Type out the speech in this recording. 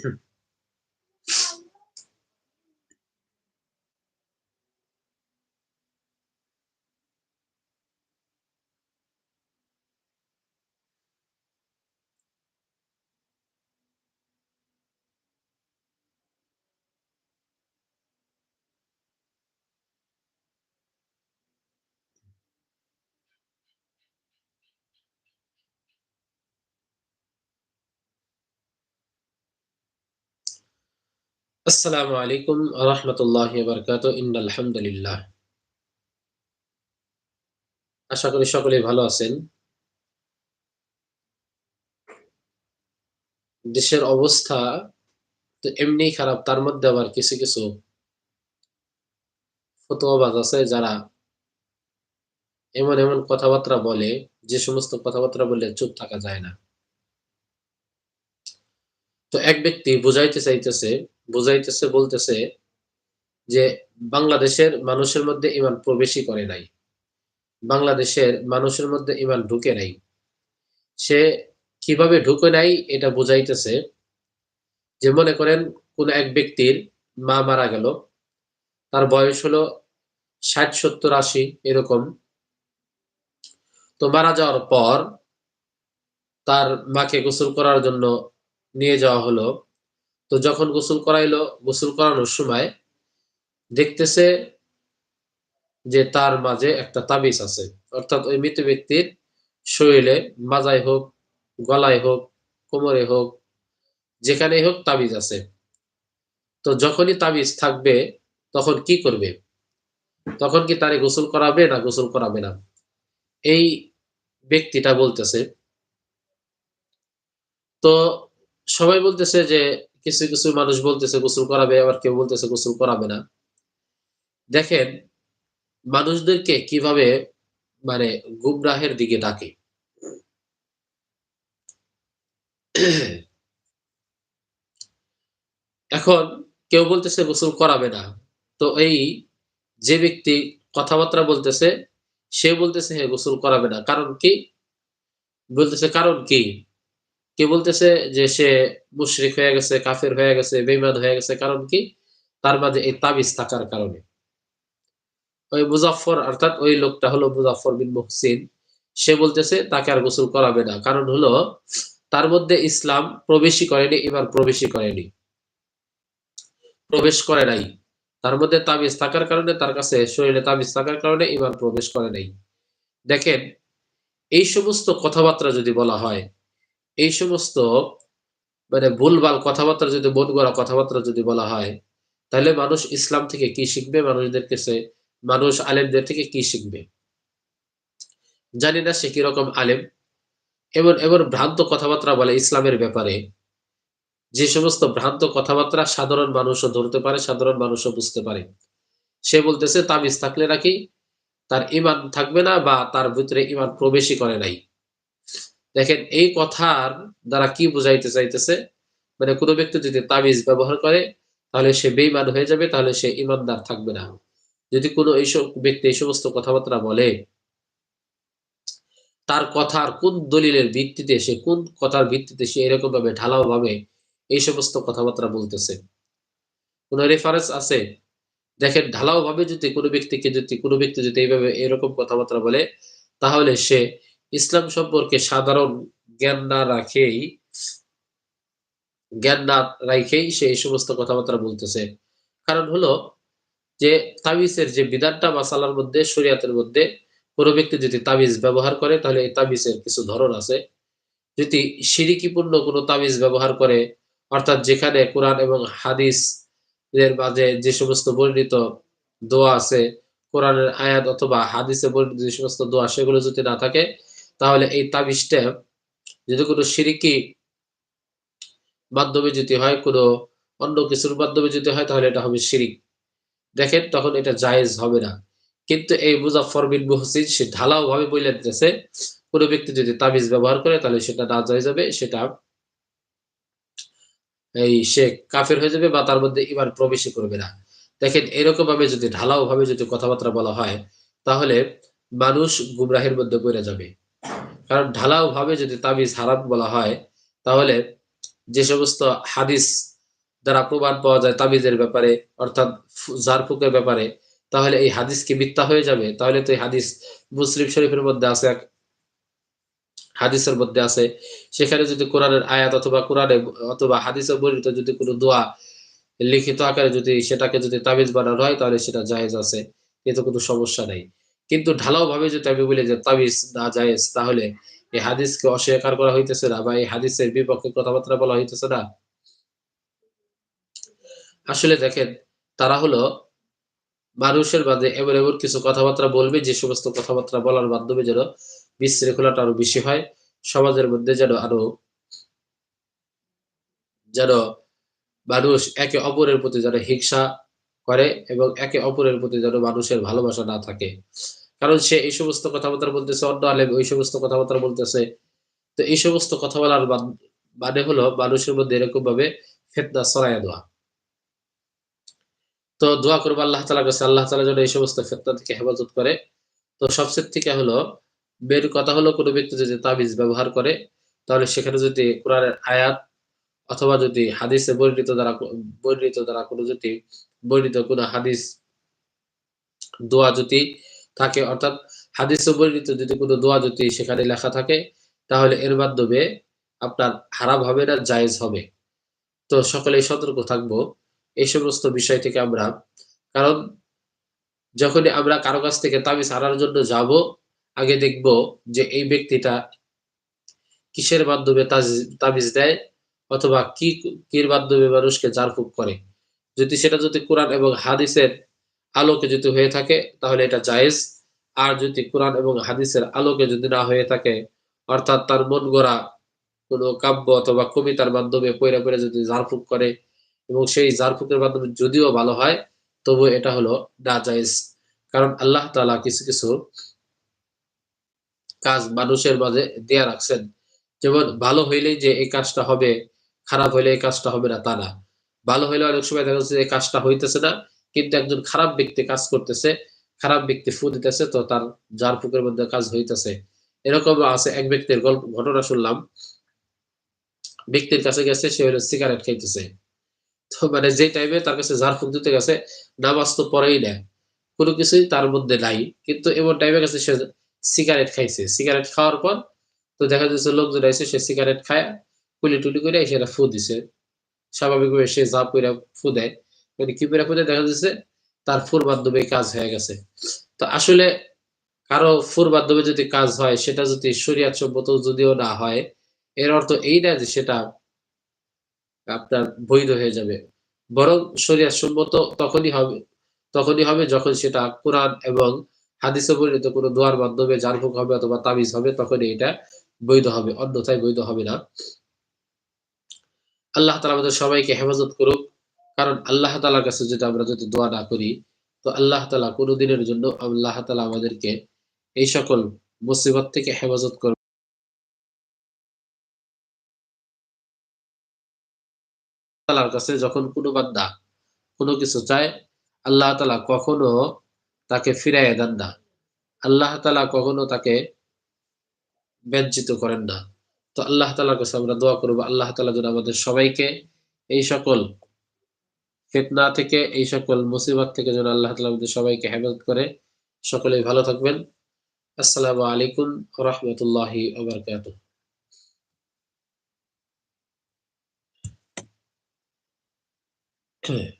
Sure. আসসালামু আলাইকুম রহমতুল্লাহ বরকাত আলহামদুলিল্লাহ আশা করি সকলেই ভালো আছেন। দেশের অবস্থা তো এমনি খারাপ, তার মধ্যে আবার কিছু কিছু ফতোয়াবাজ আছে যারা এমন এমন কথাবার্তা বলে, যে সমস্ত কথাবার্তা বললে চুপ থাকা যায় না। তো এক ব্যক্তি বুঝাইতে চাইতেছে, বুঝাইতেছে, বলতেছে যে বাংলাদেশের মানুষের মধ্যে ইমান প্রবেশই করে নাই। বাংলাদেশের মানুষের মধ্যে ইমান ঢুকে নাই। সে কীভাবে ঢুকে নাই এটা বুঝাইতেছে যে মনে করেন কোন এক ব্যক্তির মা মারা গেল, তার বয়স হলো ষাট, সত্তর, আশি, এরকম। তো মারা যাওয়ার পর তার মাকে গোসল করার জন্য নিয়ে যাওয়া হলো। তো যখন গোসল করাইলো, গোসল করানোর সময় দেখতেছে যে তার মাঝে একটা তাবিজ আছে। অর্থাৎ ওই মৃত ব্যক্তির শরীরে মাজায় হোক, গলায় হোক, কোমরে হোক, যেখানেই হোক তাবিজ আছে। তো যখনই তাবিজ থাকবে, তখন কি করবে? তখন কি তারে গোসল করাবে না গোসল করাবে না? এই ব্যক্তিটা বলতেছে, তো সবাই বলতেছে যে কিছু কিছু মানুষ বলতেছে, গোসল করাবে, আবার কেউ বলতেছে গোসল করাবে না। দেখেন, মানুষদেরকে কীভাবে মানে গুমরাহের দিকে ডাকে। এখন কেউ বলতেছে গোসল করাবে না। তো এই যে ব্যক্তি কথাবার্তা বলতেছে, সে বলতেছে হ্যাঁ গোসল করাবে না। কারণ কি? বলতেছে কারণ কি? কে বলতেছে যে সে মুশরিক হয়ে গেছে, কাফের হয়ে গেছে বেইমান হয়ে গেছে, কারণ কি? তার মাঝে এই তাবিজ থাকার কারণে। ওই মুজাফর অর্থাৎ ওই লোকটা হলো মুজাফর বিন মুহসিন। সে বলতেছে, তাকে আর গোসল করাবে না। কারণ হলো, তার মধ্যে ইসলাম প্রবেশই করেনি এবার প্রবেশই করেনি। প্রবেশ করে নাই। তার মধ্যে তাবিজ থাকার কারণে, তার কাছে শরীরে তাবিজ থাকার কারণে এবার প্রবেশ করে নাই। দেখেন, এই সমস্ত কথাবার্তা যদি বলা হয় এই সমস্ত মানে ভুলভাল কথাবার্তা যদি মন গড়া কথাবার্তা যদি বলা হয়, তাহলে মানুষ ইসলাম থেকে কি শিখবে? মানুষদের কাছে মানুষ আলেমদের থেকে কি শিখবে? জানি না সে কীরকম আলেম। এমন এমন ভ্রান্ত কথাবার্তা বলে ইসলামের ব্যাপারে। যে সমস্ত ভ্রান্ত কথাবার্তা সাধারণ মানুষও ধরতে পারে, সাধারণ মানুষও বুঝতে পারে। সে বলতেছে, তাবিজ থাকলে নাকি তার ইমান থাকবে না বা তার ভিতরে ইমান প্রবেশই করে নাই। দেখেন, এই কথার দ্বারা কি বুঝাইতে চাইতেছে? মানে কোনো ব্যক্তি যদি তাবিজ ব্যবহার করে, তাহলে সে বেইমান হয়ে যাবে, তাহলে সে ইমানদার থাকবে না। যদি কোনো এইসব ব্যক্তি এই সমস্ত কথাবার্তা বলে, তার কথার কোন দলিলের ভিত্তিতে, সে কোন কথার ভিত্তিতে সে এরকম ভাবে ঢালাও ভাবে, এই সমস্ত কথাবার্তা বলতেছে? কোন রেফারেন্স আছে? দেখেন, ঢালাও ভাবে যদি কোনো ব্যক্তিকে যদি, কোনো ব্যক্তি যদি এইভাবে এরকম কথাবার্তা বলে, তাহলে সে ইসলাম সম্পর্কে সাধারণ জ্ঞান না রাখেই, জ্ঞান না রাখেই সে এই সমস্ত কথাবার্তা বলতেছে। কারণ হলো যে তাবিজের যে বিধানটা মাসালার মধ্যে, শরিয়াতের মধ্যে, কোনো ব্যক্তি যদি তাবিজ ব্যবহার করে, তাহলে এই তাবিজের কিছু ধরন আছে। যদি সিরিকিপূর্ণ কোনো তাবিজ ব্যবহার করে, অর্থাৎ যেখানে কোরআন এবং হাদিস এর মাঝে যে সমস্ত বর্ণিত দোয়া আছে, কোরআনের আয়াত অথবা হাদিসে বর্ণিত যে সমস্ত দোয়া, সেগুলো যদি না থাকে তাহলে এই তাবিজটা যদি কোনো সিরিকি মাধ্যমে যদি হয়, কোনো অন্য কিছুর মাধ্যমে যদি হয়, তাহলে এটা হবে শিরিক। দেখেন, তখন এটা জায়েজ হবে না। কিন্তু এই মুজাফর বিন মুহসিন, সে ঢালাও ভাবে বলে দিতেছে কোনো ব্যক্তি যদি তাবিজ ব্যবহার করে, তাহলে সেটা না যায় যাবে সেটা এই সে কাফের হয়ে যাবে বা তার মধ্যে ইমান প্রবেশই করবে না। দেখেন এরকম ভাবে যদি ঢালাও ভাবে যদি কথাবার্তা বলা হয়, তাহলে মানুষ গুমরাহের মধ্যে পড়ে যাবে। কারণ ঢালাও ভাবে যদি তাবিজ হারাম বলা হয়, তাহলে যে সমস্ত হাদিস দ্বারা প্রমাণ পাওয়া যায় তাবিজের ব্যাপারে, অর্থাৎ জারফুকের ব্যাপারে, তাহলে এই হাদিস কি মিথ্যা হয়ে যাবে? তাহলে তো এই হাদিস মুসলিম শরীফের মধ্যে আছে, এক হাদিসের মধ্যে আছে। সেখানে যদি কোরআনের আয়াত অথবা কোরআনে অথবা হাদিসের বর্ণিত যদি কোনো দোয়া লিখিত আকারে যদি সেটাকে যদি তাবিজ বানানো হয়, তাহলে সেটা জায়েজ আছে। এতে কোনো সমস্যা নাই। কিন্তু ঢালাও ভাবে যদি আমি বলি যে তাবিজ না জায়েজ, তাহলে এই হাদিসকে অস্বীকার করা হইতেছে না বা এই হাদিসের বিপক্ষে কথাবার্তা বলা হইতেছে না। আসলে দেখেন, তারা হলো মানুষের বাদে এমন এমন কিছু কথাবার্তা বলবে, যে সমস্ত কথাবার্তা বলার মাধ্যমে যেন বিশৃঙ্খলাটা আরও বেশি হয়, সমাজের মধ্যে যেন আরও, যেন মানুষ একে অপরের প্রতি যেন হিংসা করে এবং একে অপরের প্রতি যেন মানুষের ভালোবাসা না থাকে। কারণ সে এই সমস্ত কথাবার্তা বলতেছে, অন্য আলেম ওই সমস্ত কথাবার্তা বলতেছে। তো এই সমস্ত কথা বলার মানে হলো মানুষের মধ্যে এরকম ভাবে ফেতনা সরাইয়া দেওয়া। তো দোয়া করব আল্লাহ তালা কাছে, আল্লাহ তালা যেন এই সমস্ত ফেতনা থেকে হেফাজত করে। তো সবচেয়ে থেকে হলো বের কথা হলো কোনো ব্যক্তি যদি তাবিজ ব্যবহার করে, তাহলে সেখানে যদি কোরআনের আয়াত অথবা যদি হাদিসে বর্ণিত দ্বারা বর্ণিত দ্বারা কোনো যদি বর্ণিত কোনো হাদিস দোয়া যদি থাকে, অর্থাৎ হাদিসে বর্ণিত যদি কোনো দোয়া যদি সেখানে লেখা থাকে, তাহলে এর মাধ্যমে আপনার হারাম হবে না, জায়েজ হবে। তো সকলেই সতর্ক থাকব এই সমস্ত বিষয় থেকে আমরা। কারণ যখনই আমরা কারও কাছ থেকে তাবিজ হারার জন্য যাব, আগে দেখব যে এই ব্যক্তিটা কিসের মাধ্যমে তাবিজ দেয়, অথবা কি, কির মাধ্যমে মানুষকে জারফুক করে। যদি সেটা যদি কোরআন এবং হাদিসের আলোকে যদি হয়ে থাকে, তাহলে এটা জায়েজ। আর যদি কোরআন এবং হাদিসের আলোকে যদি না হয়ে থাকে, অর্থাৎ তার মন গড়া কোনো কাব্য অথবা কবিতার মাধ্যমে পয়রা পয়রা যদি জারফুক করে এবং সেই জারফুকের মাধ্যমে যদিও ভালো হয় তবু এটা হলো না জায়েজ। কারণ আল্লাহ তালা কিছু কিছু কাজ মানুষের মাঝে দেয়া রাখছেন। যেমন, ভালো হইলেই যে এই কাজটা হবে, খারাপ হইলে এই কাজটা হবে না তা না। ভালো হইলে অনেক সময় দেখা যাচ্ছে এই কাজটা হইতেছে না, কিন্তু একজন খারাপ ব্যক্তি কাজ করতেছে, খারাপ ব্যক্তি ফু দিতেছে, তো তার যার ফুকের মধ্যে কাজ হইতেছে। এরকম আছে, এক ব্যক্তির গল্প ঘটনা শুনলাম। ব্যক্তির কাছে গেছে, সে হলো সিগারেট খাইতেছে। তো মানে যে টাইমে তার কাছে ঝাড় ফুক দিতে গেছে, নামাজ তো পরেই নেয়। কোনো কিছুই তার মধ্যে নাই, কিন্তু এমন টাইমে গেছে সে সিগারেট খাইছে। সিগারেট খাওয়ার পর তো দেখা যাচ্ছে লোকজন আইসে, সে সিগারেট খায়, কুলি টুলি করে সেটা ফু দিছে। স্বাভাবিকভাবে সে জাপ করে ফু দেয় মানে কি করে ফু দেখা যাচ্ছে তার ফুর মাধ্যমে কাজ হয়ে গেছে। তো আসলে কারও ফুর মাধ্যমে যদি কাজ হয়, সেটা যদি শরিয়াত সম্মত যদিও না হয়, এর অর্থ এই না যে সেটা আপনার বৈধ হয়ে যাবে। বরং শরিয়াত সম্মত তখনই হবে তখনই হবে যখন সেটা কোরআন এবং হাদিসে বর্ণিত কোনো দোয়ার মাধ্যমে জারফুক হবে অথবা তাবিজ হবে, তখনই এটা বৈধ হবে, অন্যথায় বৈধ হবে না। আল্লাহ তালা আমাদের সবাইকে হেফাজত করুক। কারণ আল্লাহ তালার কাছে যদি আমরা যদি দোয়া না করি, তো আল্লাহ তালা কোনো দিনের জন্য আল্লাহ তালা আমাদেরকে এই সকল মুসিবত থেকে হেফাজত করবে। কাছে যখন কোনো বান্দা কোনো কিছু চায়, আল্লাহ তালা কখনো তাকে ফিরাইয়া দেন না। আল্লাহ তালা কখনো তাকে ব্যঞ্চিত করেন না। তো আল্লাহ তালার কাছে আমরা দোয়া করব, আল্লাহ তালা যেন আমাদের সবাইকে এই সকল ফেতনা থেকে, এই সকল মুসিবত থেকে যেন আল্লাহ তালা আমাদের সবাইকে হেফাজত করে। সকলেই ভালো থাকবেন। আসসালামু আলাইকুম রহমতুল্লাহি আবরকাত